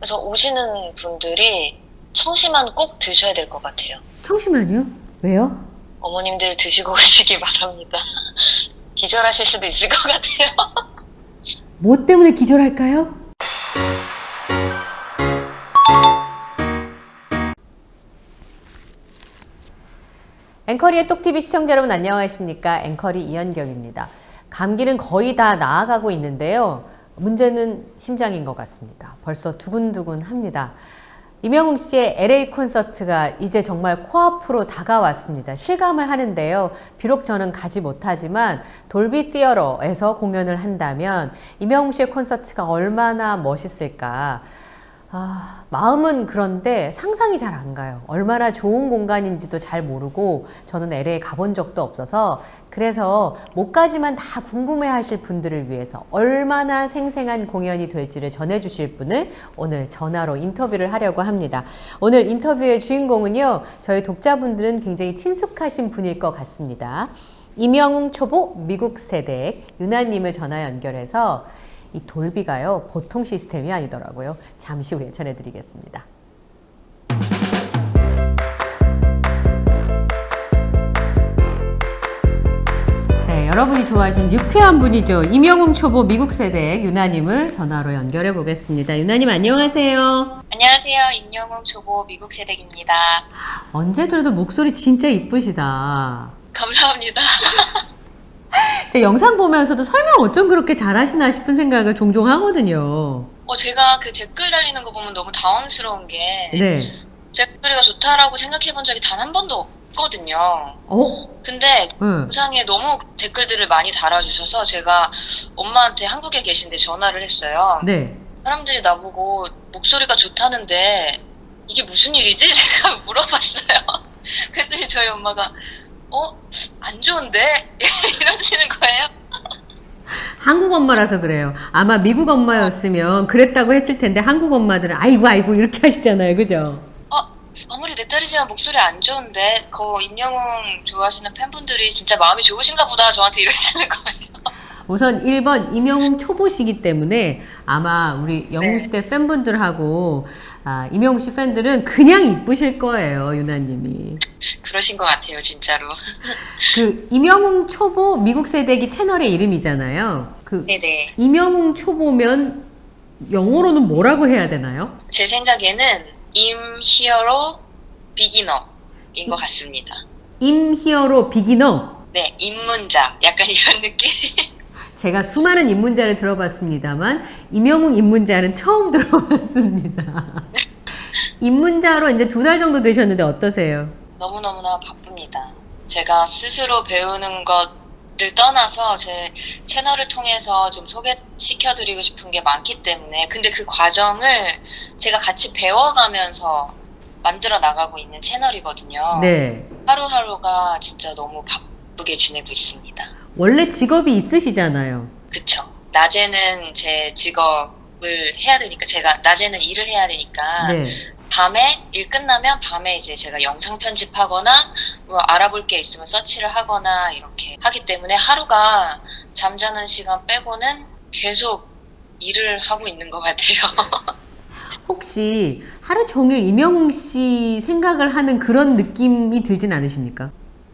그래서 오시는 분들이 청심환 꼭 드셔야 될 것 같아요. 청심환이요? 왜요? 어머님들 드시고 오시기 바랍니다. 기절하실 수도 있을 것 같아요. 뭐 때문에 기절할까요? 앵커리의 똑TV 시청자 여러분 안녕하십니까? 앵커리 이현경입니다. 감기는 거의 다 나아가고 있는데요. 문제는 심장인 것 같습니다. 벌써 두근두근 합니다. 이명웅 씨의 LA 콘서트가 이제 정말 코앞으로 다가왔습니다. 실감을 하는데요. 비록 저는 가지 못하지만 돌비 티어러에서 공연을 한다면 이명웅 씨의 콘서트가 얼마나 멋있을까. 아, 마음은 그런데 상상이 잘 안 가요. 얼마나 좋은 공간인지도 잘 모르고 저는 LA 가본 적도 없어서 그래서 못 가지만 다 궁금해 하실 분들을 위해서 얼마나 생생한 공연이 될지를 전해 주실 분을 오늘 전화로 인터뷰를 하려고 합니다. 오늘 인터뷰의 주인공은요, 저희 독자분들은 굉장히 친숙하신 분일 것 같습니다. 임영웅 초보 미국 세대 유나님을 전화 연결해서 이 돌비가요 보통 시스템이 아니더라고요. 잠시 후에 전해드리겠습니다. 네, 여러분이 좋아하시는 유쾌한 분이죠. 임영웅 초보 미국 세대 유나님을 전화로 연결해 보겠습니다. 유나님 안녕하세요. 안녕하세요. 임영웅 초보 미국 세댁입니다. 언제 들어도 목소리 진짜 이쁘시다. 감사합니다. 제 영상 보면서도 설명 어쩜 그렇게 잘하시나 싶은 생각을 종종 하거든요. 어, 제가 그 댓글 달리는 거 보면 너무 당황스러운 게 네. 제 목소리가 좋다라고 생각해 본 적이 단 한 번도 없거든요. 어? 근데 네. 영상에 너무 댓글들을 많이 달아주셔서 제가 엄마한테 한국에 계신데 전화를 했어요. 네. 사람들이 나보고 목소리가 좋다는데 이게 무슨 일이지? 제가 물어봤어요. 그랬더니 저희 엄마가 어? 안 좋은데? 이러시는 거예요. 한국 엄마라서 그래요. 아마 미국 엄마였으면 그랬다고 했을 텐데 한국 엄마들은 아이고 아이고 이렇게 하시잖아요. 그죠? 어? 아무리 내 딸이지만 목소리 안 좋은데 그 임영웅 좋아하시는 팬분들이 진짜 마음이 좋으신가 보다 저한테 이러시는 거예요. 우선 1번 임영웅 초보시기 때문에 아마 우리 영웅시대 팬분들하고 아, 임영웅 씨 팬들은 그냥 이쁘실 거예요. 유나님이. 그러신 것 같아요 진짜로. 그 임영웅 초보 미국 세대기 채널의 이름이잖아요. 그 네네. 임영웅 초보면 영어로는 뭐라고 해야 되나요? 제 생각에는 임 히어로 비기너인 것 같습니다. 임히어로 비기너. 네, 입문자 약간 이런 느낌. 제가 수많은 입문자를 들어봤습니다만 임영웅 입문자는 처음 들어봤습니다. 입문자로 이제 두 달 정도 되셨는데 어떠세요? 너무너무나 바쁩니다. 제가 스스로 배우는 것을 떠나서 제 채널을 통해서 좀 소개시켜드리고 싶은 게 많기 때문에 근데 그 과정을 제가 같이 배워가면서 만들어 나가고 있는 채널이거든요. 네. 하루하루가 진짜 너무 바쁘게 지내고 있습니다. 원래 직업이 있으시잖아요. 그쵸. 낮에는 제 직업을 해야 되니까 제가 낮에는 일을 해야 되니까 네. 밤에 일 끝나면 밤에 이제 제가 영상 편집하거나 뭐 알아볼 게 있으면 서치를 하거나 이렇게 하기 때문에 하루가 잠자는 시간 빼고는 계속 일을 하고 있는 것 같아요. 혹시 하루 종일 임영웅 씨 생각을 하는 그런 느낌이 들진 않으십니까?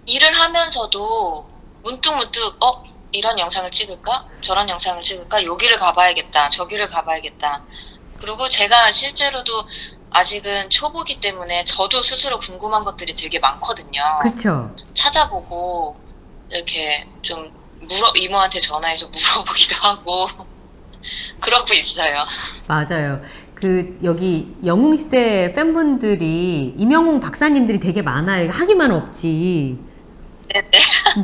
일을 하면서도 문득문득 어 이런 영상을 찍을까 저런 영상을 찍을까 여기를 가봐야겠다 저기를 가봐야겠다 그리고 제가 실제로도 아직은 초보기 때문에 저도 스스로 궁금한 것들이 되게 많거든요. 그쵸? 찾아보고 이렇게 좀 물어 이모한테 전화해서 물어보기도 하고 그러고 있어요. 맞아요. 그 여기 영웅 시대 팬분들이 임영웅 박사님들이 되게 많아요. 하기만 없지. 네네.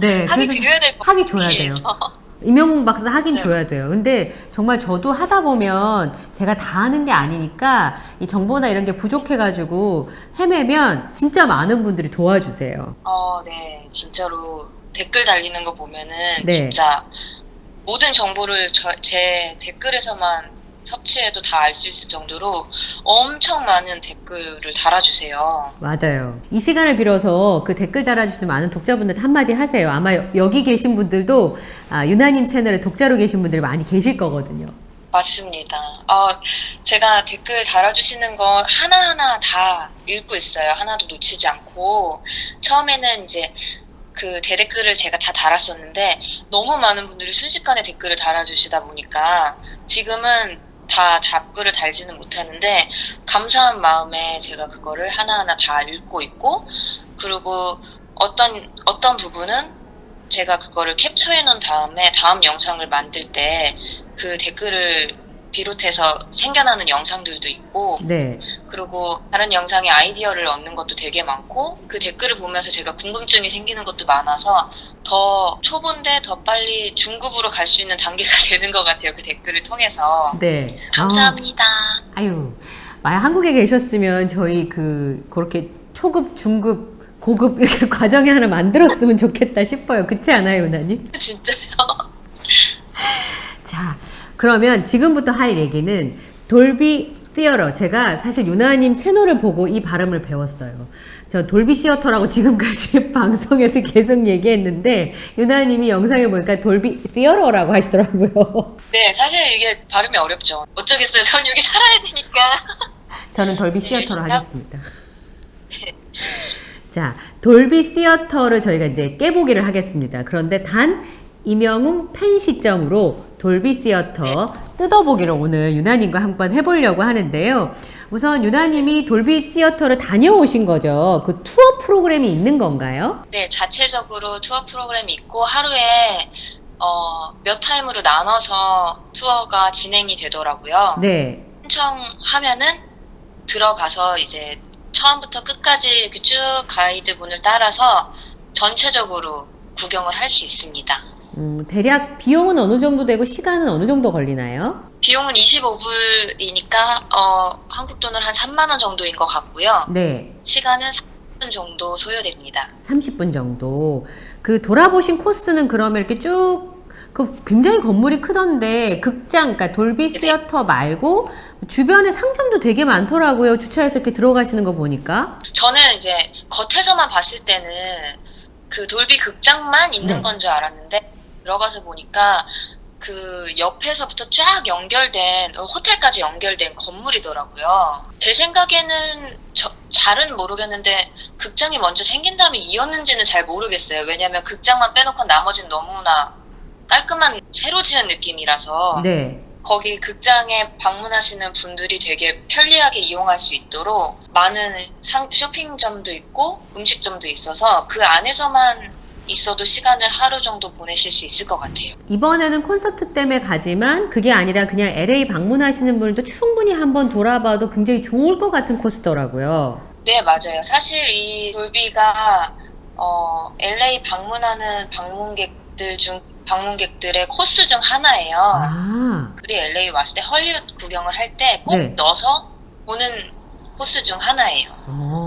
네. 그래서 드려야 될것 하기 줘야 돼요. 임영웅 박사 하긴 네. 줘야 돼요. 근데 정말 저도 하다 보면 제가 다 하는 게 아니니까 이 정보나 이런 게 부족해가지고 헤매면 진짜 많은 분들이 도와주세요. 어, 네, 진짜로 댓글 달리는 거 보면은 네. 진짜 모든 정보를 저, 제 댓글에서만 섭취해도 다 알 수 있을 정도로 엄청 많은 댓글을 달아주세요. 맞아요. 이 시간을 빌어서 그 댓글 달아주시는 많은 독자분들 한마디 하세요. 아마 여- 여기 계신 분들도 아, 유나님 채널에 독자로 계신 분들이 많이 계실 거거든요. 맞습니다. 어, 제가 댓글 달아주시는 거 하나하나 다 읽고 있어요. 하나도 놓치지 않고. 처음에는 이제 그 대댓글을 제가 다 달았었는데 너무 많은 분들이 순식간에 댓글을 달아주시다 보니까 지금은 다 답글을 달지는 못하는데 감사한 마음에 제가 그거를 하나하나 다 읽고 있고 그리고 어떤 어떤 부분은 제가 그거를 캡처해 놓은 다음에 다음 영상을 만들 때 그 댓글을 비롯해서 생겨나는 영상들도 있고 네. 그리고 다른 영상에 아이디어를 얻는 것도 되게 많고 그 댓글을 보면서 제가 궁금증이 생기는 것도 많아서 더 초보인데 더 빨리 중급으로 갈 수 있는 단계가 되는 것 같아요 그 댓글을 통해서 네. 아, 감사합니다 아유, 만약 한국에 계셨으면 저희 그 그렇게 초급, 중급, 고급 이렇게 과정에 하나 만들었으면 좋겠다 싶어요. 그렇지 않아요, 유나님? 진짜요 자, 그러면 지금부터 할 얘기는 돌비 시어터. 제가 사실 유나님 채널을 보고 이 발음을 배웠어요. 저 돌비 시어터라고 지금까지 방송에서 계속 얘기했는데 유나님이 영상에 보니까 돌비 시어터라고 하시더라고요. 네 사실 이게 발음이 어렵죠 어쩌겠어요 전 여기 살아야 되니까 저는 돌비 시어터로 열심히 하겠습니다. 자, 돌비 시어터를 저희가 이제 깨보기를 하겠습니다. 그런데 단 이명웅 팬 시점으로 돌비 시어터 뜯어보기를 오늘 유나님과 한번 해보려고 하는데요. 우선 유나님이 돌비 시어터를 다녀오신 거죠. 그 투어 프로그램이 있는 건가요? 네, 자체적으로 투어 프로그램이 있고 하루에 어, 몇 타임으로 나눠서 투어가 진행이 되더라고요. 네. 신청하면은 들어가서 이제 처음부터 끝까지 쭉 가이드분을 따라서 전체적으로 구경을 할 수 있습니다. 음, 대략 비용은 어느 정도 되고 시간은 어느 정도 걸리나요? 비용은 25불이니까 어, 한국 돈은 한 3만 원 정도인 것 같고요. 네. 시간은 3분 정도 소요됩니다. 30분 정도. 그 돌아보신 코스는 그러면 이렇게 쭉, 그 굉장히 건물이 크던데, 극장, 그러니까 돌비 시어터 말고, 주변에 상점도 되게 많더라고요. 주차해서 이렇게 들어가시는 거 보니까. 저는 이제 겉에서만 봤을 때는 그 돌비 극장만 있는 네. 건 줄 알았는데 들어가서 보니까 그 옆에서부터 쫙 연결된 어, 호텔까지 연결된 건물이더라고요. 제 생각에는 저, 잘은 모르겠는데 극장이 먼저 생긴 다음에 이었는지는 잘 모르겠어요. 왜냐하면 극장만 빼놓고 나머지는 너무나 깔끔한 새로 지은 느낌이라서 네. 거기 극장에 방문하시는 분들이 되게 편리하게 이용할 수 있도록 많은 상, 쇼핑점도 있고 음식점도 있어서 그 안에서만 있어도 시간을 하루 정도 보내실 수 있을 것 같아요. 이번에는 콘서트 때문에 가지만, 그게 아니라 그냥 LA 방문하시는 분들도 충분히 한번 돌아봐도 굉장히 좋을 것 같은 코스더라고요. 네, 맞아요. 사실 이 돌비가 어, LA 방문하는 방문객들 중 방문객들의 코스 중 하나예요. 아, 그리 LA 왔을 때 헐리우드 구경을 할 때 꼭 네. 넣어서 보는 코스 중 하나예요. 어.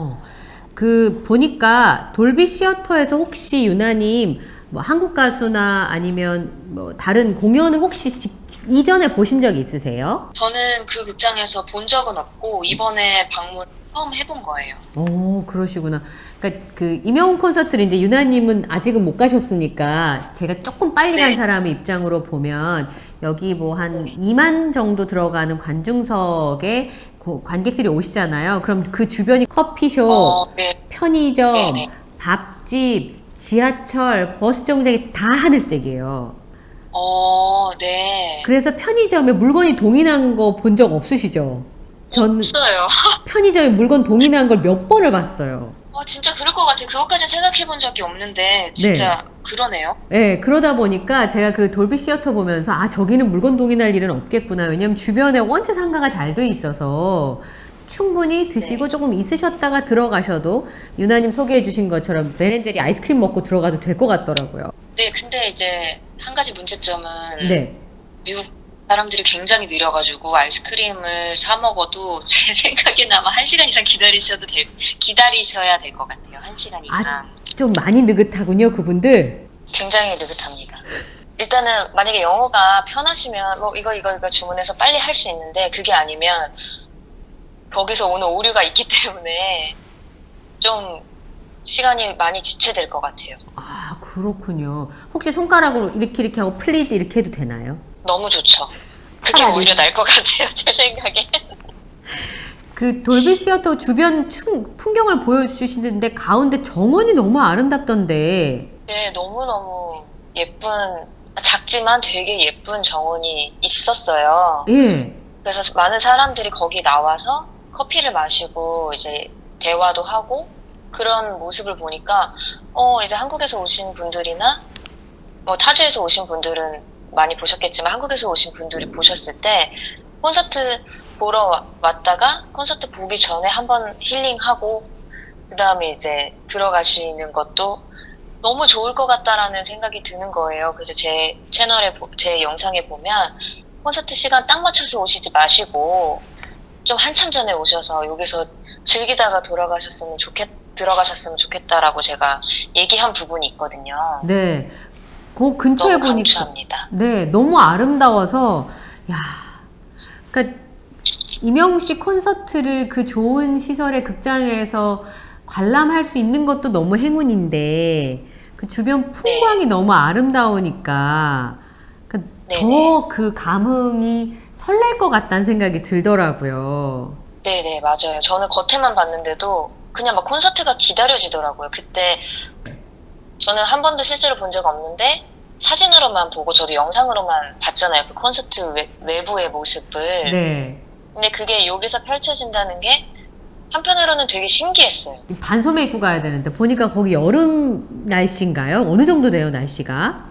그 보니까 돌비 시어터에서 혹시 유나님 뭐 한국 가수나 아니면 뭐 다른 공연을 혹시 직- 이전에 보신 적 있으세요? 저는 그 극장에서 본 적은 없고 이번에 방문 처음 해본 거예요. 오, 그러시구나. 그러니까 그 임영웅 콘서트를 이제 유나님은 아직은 못 가셨으니까 제가 조금 빨리 간 네. 사람의 입장으로 보면 여기 뭐 한 2만 정도 들어가는 관중석에 고- 관객들이 오시잖아요. 그럼 그 주변이 커피숍, 어, 네. 편의점, 네네. 밥집, 지하철, 버스 정장이 다 하늘색이에요. 어, 네. 그래서 편의점에 물건이 동인한 거 본 적 없으시죠? 전 없어요. 편의점에 물건 동인한 걸 몇 번을 봤어요. 어, 진짜 그럴 것 같아요. 그것까지는 생각해 본 적이 없는데 진짜 그러네요. 네, 그러다 보니까 제가 그 돌비 시어터 보면서 아, 저기는 물건 동인할 일은 없겠구나. 왜냐면 주변에 원체 상가가 잘 돼 있어서 충분히 드시고 조금 있으셨다가 들어가셔도 유나님 소개해 주신 것처럼 베렌제리 아이스크림 먹고 들어가도 될 것 같더라고요. 네, 근데 이제 한 가지 문제점은 네. 미국 사람들이 굉장히 느려가지고 아이스크림을 사 먹어도 제 생각에는 아마 한 시간 이상 기다리셔도 될 기다리셔야 될 것 같아요. 한 시간 이상. 아, 좀 많이 느긋하군요, 그분들. 굉장히 느긋합니다. 일단은 만약에 영어가 편하시면 뭐 이거 이거 이거 주문해서 빨리 할 수 있는데 그게 아니면 거기서 오는 오류가 있기 때문에 좀 시간이 많이 지체될 것 같아요. 아, 그렇군요. 혹시 손가락으로 이렇게 이렇게 하고 플리즈 이렇게 해도 되나요? 너무 좋죠. 그게 차라리. 오히려 나을 것 같아요, 제 생각에. 그 돌비 시어터 주변 충- 풍경을 보여주시는데 가운데 정원이 너무 아름답던데. 네, 너무너무 예쁜, 작지만 되게 예쁜 정원이 있었어요. 예. 그래서 많은 사람들이 거기 나와서 커피를 마시고 이제 대화도 하고 그런 모습을 보니까 어 이제 한국에서 오신 분들이나 뭐 타주에서 오신 분들은 많이 보셨겠지만 한국에서 오신 분들이 보셨을 때 콘서트 보러 와- 왔다가 콘서트 보기 전에 한번 힐링하고 그 다음에 이제 들어가시는 것도 너무 좋을 것 같다라는 생각이 드는 거예요. 그래서 제 채널에 보- 제 영상에 보면 콘서트 시간 딱 맞춰서 오시지 마시고 좀 한참 전에 오셔서 여기서 즐기다가 돌아가셨으면 좋겠 들어가셨으면 좋겠다라고 제가 얘기한 부분이 있거든요. 네. 그 근처에 보니까 강추합니다. 네, 너무 아름다워서 야. 그러니까 이명웅 씨 콘서트를 그 좋은 시설의 극장에서 관람할 수 있는 것도 너무 행운인데 그 주변 풍광이 너무 아름다우니까 네네. 더그 감흥이 설렐 것 같다는 생각이 들더라고요. 네네 맞아요. 저는 겉에만 봤는데도 그냥 막 콘서트가 기다려지더라고요. 그때 저는 한 번도 실제로 본 적 없는데 사진으로만 보고 저도 영상으로만 봤잖아요. 그 콘서트 외, 외부의 모습을. 네. 근데 그게 여기서 펼쳐진다는 게 한편으로는 되게 신기했어요. 반소매 입고 가야 되는데 보니까 거기 여름 날씨인가요? 어느 정도 돼요, 날씨가?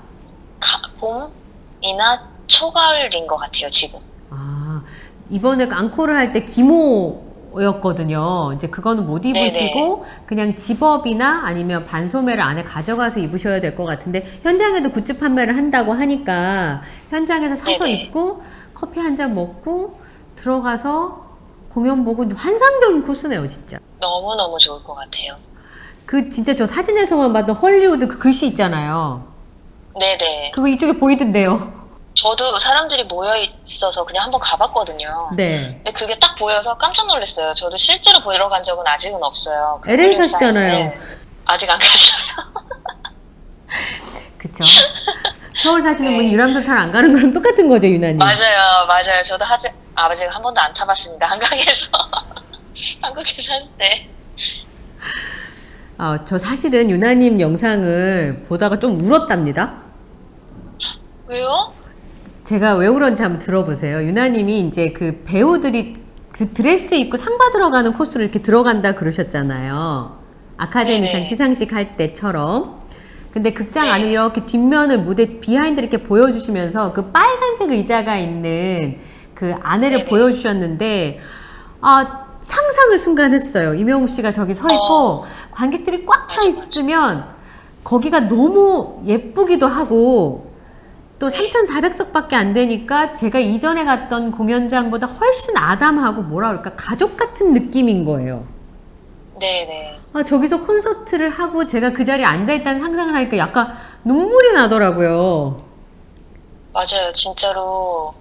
가- 봄이나 초가을인 것 같아요, 지금. 아, 이번에 그 앙코를 할 때 기모 였거든요. 이제 그거는 못 입으시고 그냥 집업이나 아니면 반소매를 안에 가져가서 입으셔야 될 것 같은데 현장에도 굿즈 판매를 한다고 하니까 현장에서 사서 네네. 입고 커피 한 잔 먹고 들어가서 공연 보고 환상적인 코스네요, 진짜. 너무 너무 좋을 것 같아요. 그 진짜 저 사진에서만 봤던 헐리우드 그 글씨 있잖아요. 네네. 그거 이쪽에 보이던데요. 저도 사람들이 모여 있어서 그냥 한번 가봤거든요. 네. 근데 그게 딱 보여서 깜짝 놀랐어요. 저도 실제로 보러 간 적은 아직은 없어요. 그 LA 사시잖아요. 사인을 아직 안 갔어요. 그쵸. 서울 사시는 네. 분이 유람선 타러 안 가는 거랑 똑같은 거죠, 유나님. 맞아요, 맞아요. 저도 아직, 아직 한 번도 안 타봤습니다. 한강에서. 한국에 살 때. 어, 저 사실은 유나님 영상을 보다가 좀 울었답니다. 왜요? 제가 왜 울었는지 한번 들어보세요. 유나님이 이제 그 배우들이 그 드레스 입고 상 받으러 가는 코스로 이렇게 들어간다 그러셨잖아요. 아카데미상 네네. 시상식 할 때처럼. 근데 극장 네. 안을 이렇게 뒷면을 무대 비하인드 이렇게 보여주시면서 그 빨간색 의자가 있는 그 안에를 네네. 보여주셨는데, 아, 상상을 순간 했어요. 이명우 씨가 저기 서 있고, 어. 관객들이 꽉 차. 있으면, 거기가 너무 예쁘기도 하고, 또 네. 3,400석밖에 안 되니까 제가 이전에 갔던 공연장보다 훨씬 아담하고 뭐라 그럴까 가족 같은 느낌인 거예요. 네네. 아, 저기서 콘서트를 하고 제가 그 자리에 앉아있다는 상상을 하니까 약간 눈물이 나더라고요. 맞아요. 진짜로,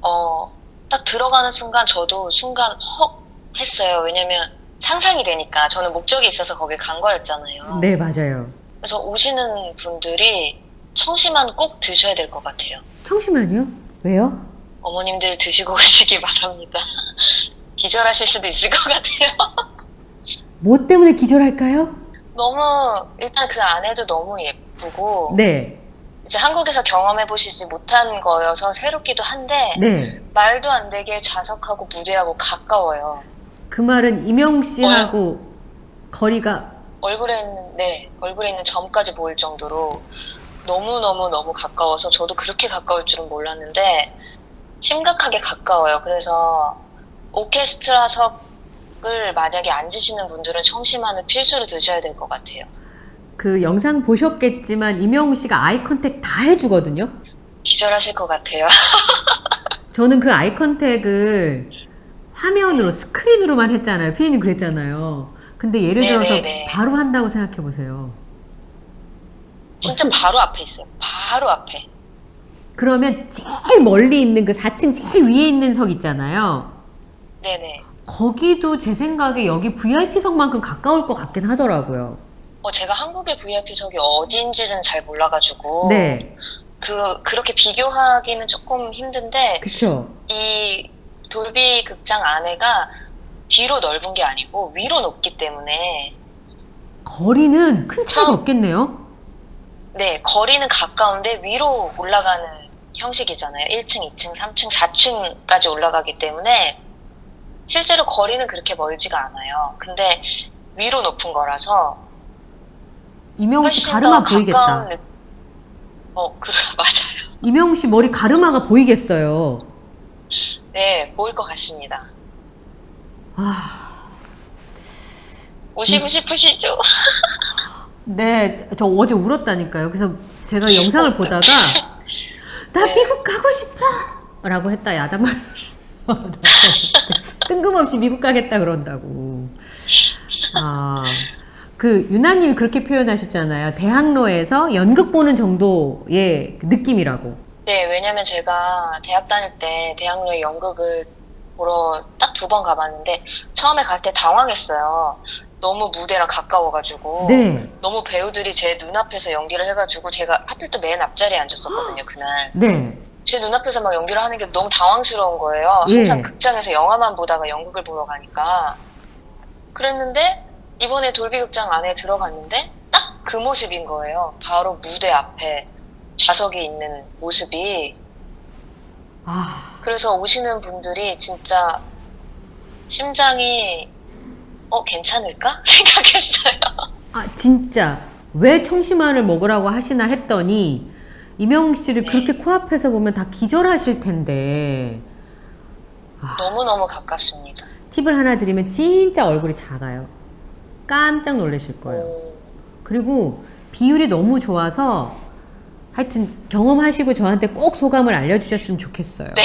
어, 딱 들어가는 순간 저도 순간 헉 했어요. 왜냐면 상상이 되니까. 저는 목적이 있어서 거기 간 거였잖아요. 네, 맞아요. 그래서 오시는 분들이 청심환 꼭 드셔야 될 것 같아요. 청심환이요? 왜요? 어머님들 드시고 가시기 바랍니다. 기절하실 수도 있을 것 같아요. 뭐 때문에 기절할까요? 너무 일단 그 안에도 너무 예쁘고 네, 이제 한국에서 경험해 보시지 못한 거여서 새롭기도 한데 네. 말도 안 되게 자석하고 무대하고 가까워요. 그 말은 이명웅 씨하고 거리가 얼굴에 있는 네 얼굴에 있는 점까지 보일 정도로 너무 너무 너무 가까워서 저도 그렇게 가까울 줄은 몰랐는데 심각하게 가까워요. 그래서 오케스트라석을 만약에 앉으시는 분들은 청심환을 필수로 드셔야 될 것 같아요. 그 영상 보셨겠지만 이명웅 씨가 아이 컨택 다 해주거든요. 기절하실 것 같아요. 저는 그 아이 컨택을 화면으로 스크린으로만 했잖아요. 피디님 그랬잖아요. 근데 예를 들어서 네네네. 바로 한다고 생각해 보세요. 진짜 바로 앞에 있어요. 바로 앞에. 그러면 제일 멀리 있는 그 4층 제일 위에 있는 석 있잖아요. 네네. 거기도 제 생각에 여기 VIP석만큼 가까울 것 같긴 하더라고요. 어, 제가 한국의 VIP석이 어디인지는 잘 몰라가지고. 네. 그 그렇게 비교하기는 조금 힘든데 그쵸? 이 돌비 극장 안에가 뒤로 넓은 게 아니고 위로 높기 때문에 거리는 큰 차이가 처음- 없겠네요? 네 거리는 가까운데 위로 올라가는 형식이잖아요. 1층, 2층, 3층, 4층까지 올라가기 때문에 실제로 거리는 그렇게 멀지가 않아요. 근데 위로 높은 거라서 이명우 씨 훨씬 가르마 더 보이겠다. 느... 어, 그 맞아요. 이명우 씨 머리 가르마가 보이겠어요. 네, 보일 것 같습니다. 아, 오시고 싶으시죠? 네, 저 어제 울었다니까요. 그래서 제가 영상을 보다가 나 네. 미국 가고 싶어! 라고 했다 야단 맞았어. 뜬금없이 미국 가겠다 그런다고. 아, 그 유나님이 그렇게 표현하셨잖아요. 대학로에서 연극 보는 정도의 그 느낌이라고. 네, 왜냐면 제가 대학 다닐 때 대학로에 연극을 보러 딱 두 번 가봤는데 처음에 갔을 때 당황했어요. 너무 무대랑 가까워가지고 네, 너무 배우들이 제 눈앞에서 연기를 해가지고 제가 하필 또 맨 앞자리에 앉았었거든요 그날. 네. 제 눈앞에서 막 연기를 하는 게 너무 당황스러운 거예요. 예. 항상 극장에서 영화만 보다가 연극을 보러 가니까. 그랬는데 이번에 돌비극장 안에 들어갔는데 딱 그 모습인 거예요. 바로 무대 앞에 좌석이 있는 모습이. 아, 그래서 오시는 분들이 진짜 심장이 어 괜찮을까 생각했어요. 아 진짜 왜 청심환을 먹으라고 하시나 했더니 이명우 씨를 네. 그렇게 코앞에서 보면 다 기절하실 텐데 너무 너무 가깝습니다. 팁을 하나 드리면 진짜 얼굴이 작아요. 깜짝 놀라실 거예요. 오, 그리고 비율이 너무 좋아서 하여튼 경험하시고 저한테 꼭 소감을 알려주셨으면 좋겠어요. 네.